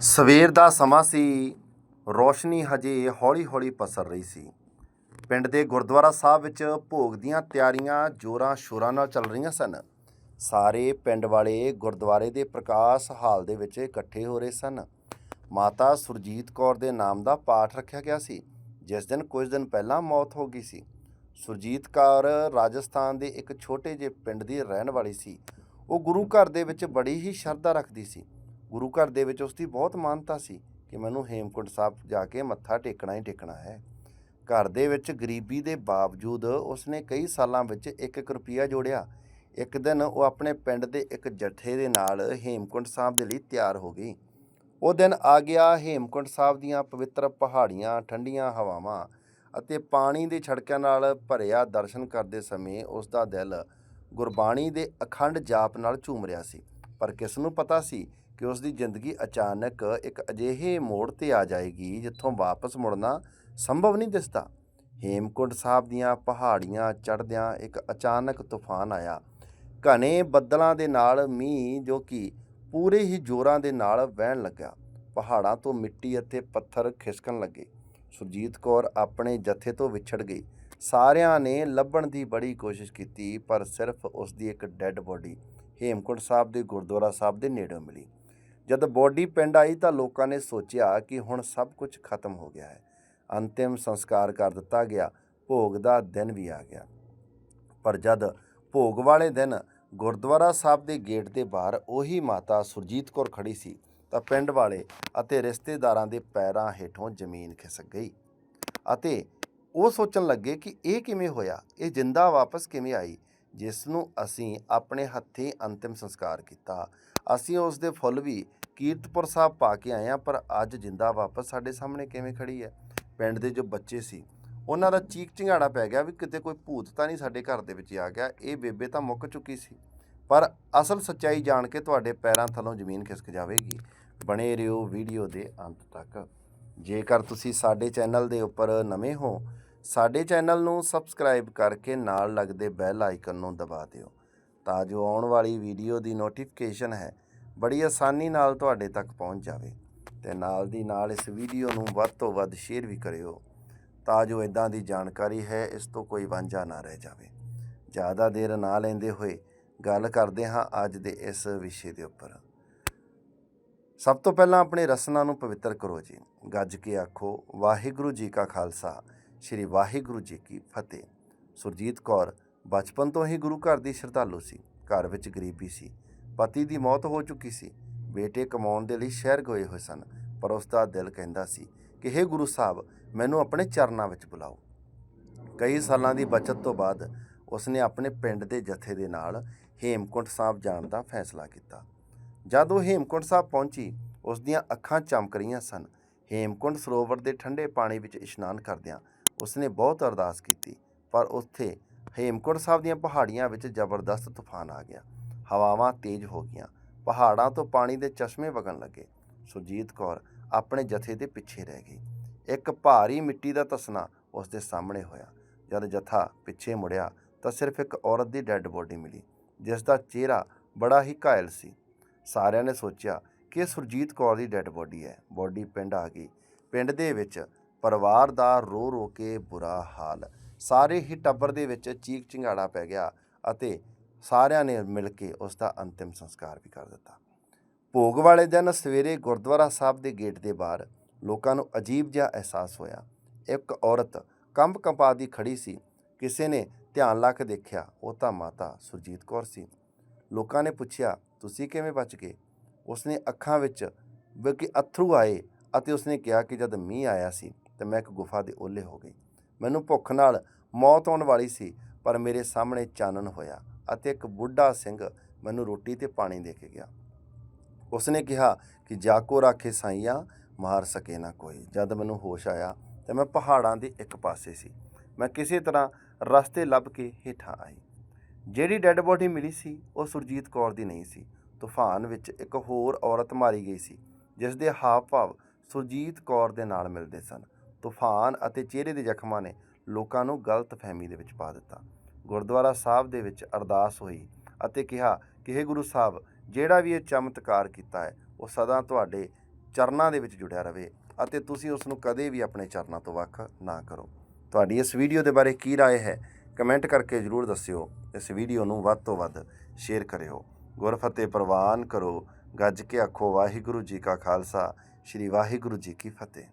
ਸਵੇਰ ਦਾ ਸਮਾਂ ਸੀ, ਰੋਸ਼ਨੀ ਹਜੇ ਹੌਲੀ-ਹੌਲੀ ਪਸਰ ਰਹੀ ਸੀ। ਪਿੰਡ ਦੇ ਗੁਰਦੁਆਰਾ ਸਾਹਿਬ ਵਿੱਚ ਭੋਗ ਦੀਆਂ ਤਿਆਰੀਆਂ ਜੋਰਾਂ ਸ਼ੋਰਾਂ ਨਾਲ ਚੱਲ ਰਹੀਆਂ ਸਨ। ਸਾਰੇ ਪਿੰਡ ਵਾਲੇ ਗੁਰਦੁਆਰੇ ਦੇ ਪ੍ਰਕਾਸ਼ ਹਾਲ ਦੇ ਵਿੱਚ ਇਕੱਠੇ ਹੋ ਰਹੇ ਸਨ। ਮਾਤਾ ਸੁਰਜੀਤ ਕੌਰ ਦੇ ਨਾਮ ਦਾ ਪਾਠ ਰੱਖਿਆ ਗਿਆ ਸੀ, ਜਿਸ ਦਿਨ ਕੁਝ ਦਿਨ ਪਹਿਲਾਂ ਮੌਤ ਹੋ ਗਈ ਸੀ। ਸੁਰਜੀਤ ਕੌਰ ਰਾਜਸਥਾਨ ਦੇ ਇੱਕ ਛੋਟੇ ਜਿਹੇ ਪਿੰਡ ਦੀ ਰਹਿਣ ਵਾਲੀ ਸੀ। ਉਹ ਗੁਰੂ ਘਰ ਦੇ ਵਿੱਚ ਬੜੀ ਹੀ ਸ਼ਰਧਾ ਰੱਖਦੀ ਸੀ। ਗੁਰੂ ਘਰ ਦੇ ਵਿੱਚ ਉਸ ਦੀ ਬਹੁਤ ਮਾਨਤਾ ਸੀ ਕਿ ਮੈਨੂੰ ਹੇਮਕੁੰਟ ਸਾਹਿਬ ਜਾ ਕੇ ਮੱਥਾ ਟੇਕਣਾ ਹੀ ਟੇਕਣਾ ਹੈ। ਘਰ ਦੇ ਵਿੱਚ ਗਰੀਬੀ ਦੇ ਬਾਵਜੂਦ ਉਸਨੇ ਕਈ ਸਾਲਾਂ ਵਿੱਚ 1-1 ਰੁਪਿਆ ਜੋੜਿਆ। ਇੱਕ ਦਿਨ ਉਹ ਆਪਣੇ ਪਿੰਡ ਦੇ ਇੱਕ ਜੱਠੇ ਦੇ ਨਾਲ ਹੇਮਕੁੰਟ ਸਾਹਿਬ ਦੇ ਲਈ ਤਿਆਰ ਹੋ ਗਈ। ਉਹ ਦਿਨ ਆ ਗਿਆ ਹੇਮਕੁੰਟ ਸਾਹਿਬ ਦੀਆਂ ਪਵਿੱਤਰ ਪਹਾੜੀਆਂ, ਠੰਡੀਆਂ ਹਵਾਵਾਂ ਅਤੇ ਪਾਣੀ ਦੇ ਛੜਕਿਆਂ ਨਾਲ ਭਰਿਆ ਦਰਸ਼ਨ ਕਰਦੇ ਸਮੇਂ ਉਸ ਦਾ ਦਿਲ ਗੁਰਬਾਣੀ ਦੇ ਅਖੰਡ ਜਾਪ ਨਾਲ ਝੂਮ ਰਿਹਾ ਸੀ। ਪਰ ਕਿਸ ਨੂੰ ਪਤਾ ਸੀ ਕਿ ਉਸ ਦੀ ਜ਼ਿੰਦਗੀ ਅਚਾਨਕ ਇੱਕ ਅਜਿਹੇ ਮੋੜ ਤੇ ਆ ਜਾਏਗੀ ਜਿੱਥੋਂ ਵਾਪਸ ਮੁੜਨਾ ਸੰਭਵ ਨਹੀਂ ਦਿਸਦਾ। ਹੇਮਕੁੰਟ ਸਾਹਿਬ ਦੀਆਂ ਪਹਾੜੀਆਂ ਚੜ੍ਹਦਿਆਂ ਇੱਕ ਅਚਾਨਕ ਤੂਫਾਨ ਆਇਆ। ਘਣੇ ਬੱਦਲਾਂ ਦੇ ਨਾਲ ਮੀਂਹ ਜੋ ਕਿ ਪੂਰੇ ਹੀ ਜ਼ੋਰਾਂ ਦੇ ਨਾਲ ਵਹਿਣ ਲੱਗਾ ਪਹਾੜਾਂ ਤੋਂ ਮਿੱਟੀ ਅਤੇ ਪੱਥਰ ਖਿਸਕਣ ਲੱਗੇ। ਸੁਰਜੀਤ ਕੌਰ ਆਪਣੇ ਜਥੇ ਤੋਂ ਵਿਛੜ ਗਈ। ਸਾਰਿਆਂ ਨੇ ਲੱਭਣ ਦੀ ਬੜੀ ਕੋਸ਼ਿਸ਼ ਕੀਤੀ, ਪਰ ਸਿਰਫ ਉਸ ਦੀ ਇੱਕ ਡੈੱਡ ਬੋਡੀ ਹੇਮਕੁੰਟ ਸਾਹਿਬ ਦੇ ਗੁਰਦੁਆਰਾ ਸਾਹਿਬ ਦੇ ਨੇੜੇ ਮਿਲੀ। ਜਦ ਬੋਡੀ ਪਿੰਡ ਆਈ ਤਾਂ ਲੋਕਾਂ ਨੇ ਸੋਚਿਆ ਕਿ ਹੁਣ ਸਭ ਕੁਝ ਖਤਮ ਹੋ ਗਿਆ ਹੈ। ਅੰਤਿਮ ਸੰਸਕਾਰ ਕਰ ਦਿੱਤਾ ਗਿਆ। ਭੋਗ ਦਾ ਦਿਨ ਵੀ ਆ ਗਿਆ। ਪਰ ਜਦ ਭੋਗ ਵਾਲੇ ਦਿਨ ਗੁਰਦੁਆਰਾ ਸਾਹਿਬ ਦੇ ਗੇਟ ਦੇ ਬਾਹਰ ਉਹੀ ਮਾਤਾ ਸੁਰਜੀਤ ਕੌਰ ਖੜੀ ਸੀ ਤਾਂ ਪਿੰਡ ਵਾਲੇ ਅਤੇ ਰਿਸ਼ਤੇਦਾਰਾਂ ਦੇ ਪੈਰਾਂ ਹੇਠੋਂ ਜ਼ਮੀਨ ਖਿਸਕ ਗਈ ਅਤੇ ਉਹ ਸੋਚਣ ਲੱਗੇ ਕਿ ਇਹ ਕਿਵੇਂ ਹੋਇਆ? ਇਹ ਜਿੰਦਾ ਵਾਪਸ ਕਿਵੇਂ ਆਈ? ਜਿਸ ਨੂੰ ਅਸੀਂ ਆਪਣੇ ਹੱਥੀਂ ਅੰਤਿਮ ਸੰਸਕਾਰ ਕੀਤਾ। ਅਸੀਂ ਉਸ ਦੇ ਫੁੱਲ ਵੀ ਕੀਰਤਪੁਰ ਸਾਹਿਬ ਪਾ ਕੇ ਆਏ ਹਾਂ, ਪਰ ਅੱਜ ਜਿੰਦਾ ਵਾਪਸ ਸਾਡੇ ਸਾਹਮਣੇ ਕਿਵੇਂ ਖੜੀ ਹੈ? ਪਿੰਡ ਦੇ ਜੋ ਬੱਚੇ ਸੀ, ਉਹਨਾਂ ਦਾ ਚੀਕ ਚਿੰਗਾੜਾ ਪੈ ਗਿਆ ਵੀ ਕਿਤੇ ਕੋਈ ਭੂਤ ਤਾਂ ਨਹੀਂ ਸਾਡੇ ਘਰ ਦੇ ਵਿੱਚ ਆ ਗਿਆ, ਇਹ ਬੇਬੇ ਤਾਂ ਮੁੱਕ ਚੁੱਕੀ ਸੀ। ਪਰ ਅਸਲ ਸੱਚਾਈ ਜਾਣ ਕੇ ਤੁਹਾਡੇ ਪੈਰਾਂ ਥੱਲੋਂ ਜ਼ਮੀਨ ਖਿਸਕ ਜਾਵੇਗੀ। ਬਣੇ ਰਹੋ ਵੀਡੀਓ ਦੇ ਅੰਤ ਤੱਕ। ਜੇਕਰ ਤੁਸੀਂ ਸਾਡੇ ਚੈਨਲ ਦੇ ਉੱਪਰ ਨਵੇਂ ਹੋ, ਸਾਡੇ ਚੈਨਲ ਨੂੰ ਸਬਸਕ੍ਰਾਈਬ ਕਰਕੇ ਨਾਲ ਲੱਗਦੇ ਬੈਲ ਆਈਕਨ ਨੂੰ ਦਬਾ ਦਿਓ, ਤਾਂ ਜੋ ਆਉਣ ਵਾਲੀ ਵੀਡੀਓ ਦੀ ਨੋਟੀਫਿਕੇਸ਼ਨ ਹੈ ਬੜੀ ਆਸਾਨੀ ਨਾਲ ਤੁਹਾਡੇ ਤੱਕ ਪਹੁੰਚ ਜਾਵੇ ਤੇ ਨਾਲ ਦੀ ਨਾਲ ਇਸ ਵੀਡੀਓ ਨੂੰ ਵੱਧ ਤੋਂ ਵੱਧ ਸ਼ੇਅਰ ਵੀ ਕਰਿਓ ਤਾਂ ਜੋ ਇਦਾਂ ਦੀ ਜਾਣਕਾਰੀ ਹੈ, ਇਸ ਤੋਂ ਕੋਈ ਵਾਂਝਾ ਨਾ ਰਹਿ ਜਾਵੇ। ਜ਼ਿਆਦਾ ਦੇਰ ਨਾ ਲੈਂਦੇ ਹੋਏ ਗੱਲ ਕਰਦੇ ਹਾਂ ਅੱਜ ਦੇ ਇਸ ਵਿਸ਼ੇ ਦੇ ਉੱਪਰ। ਸਭ ਤੋਂ ਪਹਿਲਾਂ ਆਪਣੇ ਰਸਨਾ ਨੂੰ ਪਵਿੱਤਰ ਕਰੋ ਜੀ। ਗੱਜ ਕੇ ਆਖੋ, ਵਾਹਿਗੁਰੂ ਜੀ ਕਾ ਖਾਲਸਾ, ਸ੍ਰੀ ਵਾਹਿਗੁਰੂ ਜੀ ਕੀ ਫਤਿਹ। ਸੁਰਜੀਤ ਕੌਰ ਬਚਪਨ ਤੋਂ ਹੀ ਗੁਰੂ ਘਰ ਦੀ ਸ਼ਰਧਾਲੂ ਸੀ, ਘਰ ਵਿੱਚ ਗਰੀਬੀ ਸੀ। ਪਤੀ ਦੀ ਮੌਤ ਹੋ ਚੁੱਕੀ ਸੀ। ਬੇਟੇ ਕਮਾਉਣ ਦੇ ਲਈ ਸ਼ਹਿਰ ਗਏ ਹੋਏ ਸਨ, ਪਰ ਉਸ ਦਾ ਦਿਲ ਕਹਿੰਦਾ ਸੀ ਕਿ हे ਗੁਰੂ ਸਾਹਿਬ, ਮੈਨੂੰ ਆਪਣੇ ਚਰਨਾਂ ਵਿੱਚ ਬੁਲਾਓ। ਕਈ ਸਾਲਾਂ ਦੀ ਬਚਤ ਤੋਂ ਬਾਅਦ ਉਸਨੇ ਆਪਣੇ ਪਿੰਡ ਦੇ ਜਥੇ ਦੇ ਨਾਲ ਹੇਮਕੁੰਟ ਸਾਹਿਬ ਜਾਣ ਦਾ ਫੈਸਲਾ ਕੀਤਾ। ਜਦ ਉਹ ਹੇਮਕੁੰਟ ਸਾਹਿਬ ਪਹੁੰਚੀ ਉਸ ਦੀਆਂ ਅੱਖਾਂ ਚਮਕ ਰਹੀਆਂ ਸਨ। ਹੇਮਕੁੰਟ ਸਰੋਵਰ ਦੇ ਠੰਡੇ ਪਾਣੀ ਵਿੱਚ ਇਸ਼ਨਾਨ ਕਰਦਿਆਂ ਉਸਨੇ ਬਹੁਤ ਅਰਦਾਸ ਕੀਤੀ, ਪਰ ਉੱਥੇ ਹੇਮਕੁੰਟ ਸਾਹਿਬ ਦੀਆਂ ਪਹਾੜੀਆਂ ਵਿੱਚ ਜ਼ਬਰਦਸਤ ਤੂਫਾਨ ਆ ਗਿਆ। ਹਵਾਵਾਂ ਤੇਜ਼ ਹੋ ਗਈਆਂ। ਪਹਾੜਾਂ ਤੋਂ ਪਾਣੀ ਦੇ ਚਸ਼ਮੇ ਵਗਣ ਲੱਗੇ। ਸੁਰਜੀਤ ਕੌਰ ਆਪਣੇ ਜਥੇ ਦੇ ਪਿੱਛੇ ਰਹਿ ਗਈ। ਇੱਕ ਭਾਰੀ ਮਿੱਟੀ ਦਾ ਤਸਨਾ ਉਸ ਦੇ ਸਾਹਮਣੇ ਹੋਇਆ। ਜਦ ਜਥਾ ਪਿੱਛੇ ਮੁੜਿਆ ਤਾਂ ਸਿਰਫ ਇੱਕ ਔਰਤ ਦੀ ਡੈੱਡ ਬੋਡੀ ਮਿਲੀ, ਜਿਸ ਦਾ ਚਿਹਰਾ ਬੜਾ ਹੀ ਘਾਇਲ ਸੀ। ਸਾਰਿਆਂ ਨੇ ਸੋਚਿਆ ਕਿ ਇਹ ਸੁਰਜੀਤ ਕੌਰ ਦੀ ਡੈੱਡ ਬੋਡੀ ਹੈ। ਬੋਡੀ ਪਿੰਡ ਆ ਗਈ। ਪਿੰਡ ਦੇ ਵਿੱਚ ਪਰਿਵਾਰ ਦਾ ਰੋ ਰੋ ਕੇ ਬੁਰਾ ਹਾਲ। ਸਾਰੇ ਹੀ ਟੱਬਰ ਦੇ ਵਿੱਚ ਚੀਕ ਚਿੰਗਾੜਾ ਪੈ ਗਿਆ ਅਤੇ ਸਾਰਿਆਂ ਨੇ ਮਿਲ ਕੇ ਉਸ ਦਾ ਅੰਤਿਮ ਸੰਸਕਾਰ ਵੀ ਕਰ ਦਿੱਤਾ। ਭੋਗ ਵਾਲੇ ਦਿਨ ਸਵੇਰੇ ਗੁਰਦੁਆਰਾ ਸਾਹਿਬ ਦੇ ਗੇਟ ਦੇ ਬਾਹਰ ਲੋਕਾਂ ਨੂੰ ਅਜੀਬ ਜਿਹਾ ਅਹਿਸਾਸ ਹੋਇਆ। ਇੱਕ ਔਰਤ ਕੰਬ ਕੰਪਾ ਦੀ ਖੜੀ ਸੀ। ਕਿਸੇ ਨੇ ਧਿਆਨ ਲਾ ਕੇ ਦੇਖਿਆ, ਉਹ ਤਾਂ ਮਾਤਾ ਸੁਰਜੀਤ ਕੌਰ ਸੀ। ਲੋਕਾਂ ਨੇ ਪੁੱਛਿਆ, ਤੁਸੀਂ ਕਿਵੇਂ ਬਚ ਗਏ? ਉਸਨੇ ਅੱਖਾਂ ਵਿੱਚ ਬਲਕਿ ਅਥਰੂ ਆਏ ਅਤੇ ਉਸਨੇ ਕਿਹਾ ਕਿ ਜਦ ਮੀਂਹ ਆਇਆ ਸੀ ਤੇ ਮੈਂ ਇੱਕ ਗੁਫਾ ਦੇ ਓਲੇ ਹੋ ਗਈ। ਮੈਨੂੰ ਭੁੱਖ ਨਾਲ ਮੌਤ ਆਉਣ ਵਾਲੀ ਸੀ, ਪਰ ਮੇਰੇ ਸਾਹਮਣੇ ਚਾਨਣ ਹੋਇਆ। ਅਤੇ ਇੱਕ ਬੁੱਢਾ ਸਿੰਘ ਮੈਨੂੰ ਰੋਟੀ ਤੇ ਪਾਣੀ ਦੇ ਕੇ ਗਿਆ। ਉਸਨੇ ਕਿਹਾ ਕਿ ਜਾਕੋ ਰਾਖੇ ਸਾਈਆਂ, ਮਾਰ ਸਕੇ ਨਾ ਕੋਈ। ਜਦ ਮੈਨੂੰ ਹੋਸ਼ ਆਇਆ ਤੇ ਮੈਂ ਪਹਾੜਾਂ ਦੇ ਇੱਕ ਪਾਸੇ ਸੀ। ਮੈਂ ਕਿਸੇ ਤਰ੍ਹਾਂ ਰਸਤੇ ਲੱਭ ਕੇ ਹੇਠਾਂ ਆਈ। ਜਿਹੜੀ ਡੈੱਡ ਬੋਡੀ ਮਿਲੀ ਸੀ, ਉਹ ਸੁਰਜੀਤ ਕੌਰ ਦੀ ਨਹੀਂ ਸੀ। ਤੂਫਾਨ ਵਿੱਚ ਇੱਕ ਹੋਰ ਔਰਤ ਮਾਰੀ ਗਈ ਸੀ, ਜਿਸ ਦੇ ਹਾਵ ਭਾਵ ਸੁਰਜੀਤ ਕੌਰ ਦੇ ਨਾਲ ਮਿਲਦੇ ਸਨ। ਤੂਫਾਨ ਅਤੇ ਚਿਹਰੇ ਦੇ ਜ਼ਖਮਾਂ ਨੇ ਲੋਕਾਂ ਨੂੰ ਗਲਤ ਫਹਿਮੀ ਦੇ ਵਿੱਚ ਪਾ ਦਿੱਤਾ। ਗੁਰਦੁਆਰਾ ਸਾਹਿਬ ਦੇ ਵਿੱਚ ਅਰਦਾਸ ਹੋਈ ਅਤੇ ਕਿਹਾ ਕਿ हे ਗੁਰੂ ਸਾਹਿਬ ਜਿਹੜਾ ਵੀ ਇਹ ਚਮਤਕਾਰ ਕੀਤਾ ਹੈ ਉਹ ਸਦਾ ਤੁਹਾਡੇ ਚਰਨਾਂ ਦੇ ਵਿੱਚ ਜੁੜਿਆ ਰਵੇ ਅਤੇ ਤੁਸੀਂ ਉਸ ਨੂੰ ਕਦੇ ਵੀ ਆਪਣੇ ਚਰਨਾਂ ਤੋਂ ਵੱਖ ਨਾ ਕਰੋ ਤੁਹਾਡੀ ਇਸ ਵੀਡੀਓ ਦੇ ਬਾਰੇ ਕੀ رائے ਹੈ ਕਮੈਂਟ ਕਰਕੇ ਜਰੂਰ ਦੱਸਿਓ ਇਸ ਵੀਡੀਓ ਨੂੰ ਵੱਧ ਤੋਂ ਵੱਧ ਸ਼ੇਅਰ ਕਰਿਓ ਗੁਰਫਤਿਹ ਪ੍ਰਵਾਨ ਕਰੋ ਗੱਜ ਕੇ ਆਖੋ ਵਾਹਿਗੁਰੂ ਜੀ ਕਾ ਖਾਲਸਾ ਸ੍ਰੀ ਵਾਹਿਗੁਰੂ ਜੀ ਕੀ ਫਤਿਹ